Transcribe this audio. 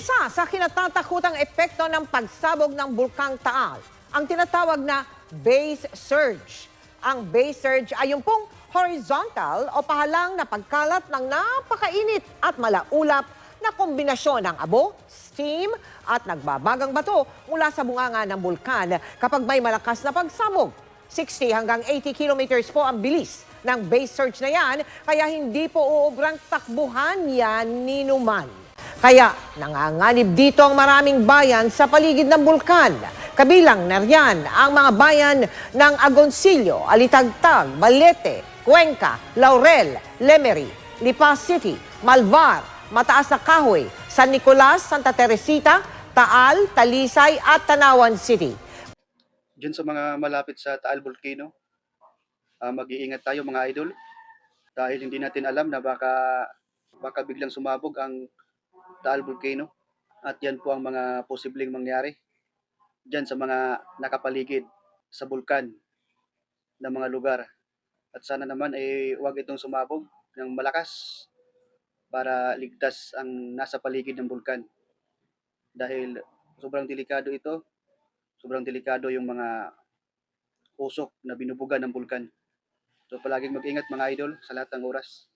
Isa sa kinatatakutang epekto ng pagsabog ng Bulkang Taal, ang tinatawag na base surge. Ang base surge ay yung pong horizontal o pahalang na pagkalat ng napakainit at malaulap na kombinasyon ng abo, steam at nagbabagang bato mula sa bunganga ng bulkan kapag may malakas na pagsabog. 60 hanggang 80 kilometers po ang bilis ng base surge na yan, kaya hindi po uubrang takbuhan yan ni Numan. Kaya nanganganib dito ang maraming bayan sa paligid ng bulkan. Kabilang na riyan ang mga bayan ng Agoncillo, Alitagtag, Balete, Cuenca, Laurel, Lemery, Lipa City, Malvar, Mataas na Kahoy, San Nicolas, Santa Teresita, Taal, Talisay at Tanawan City. Diyan sa mga malapit sa Taal Volcano, ah, mag-iingat tayo mga idol dahil hindi natin alam na baka baka biglang sumabog ang Taal Volcano at yan po ang mga posibleng mangyari diyan sa mga nakapaligid sa bulkan ng mga lugar. At sana naman ay huwag itong sumabog ng malakas para ligtas ang nasa paligid ng bulkan. Dahil sobrang delikado ito sobrang delikado yung mga usok na binubuga ng bulkan. So palaging mag-ingat mga idol sa lahat ng oras.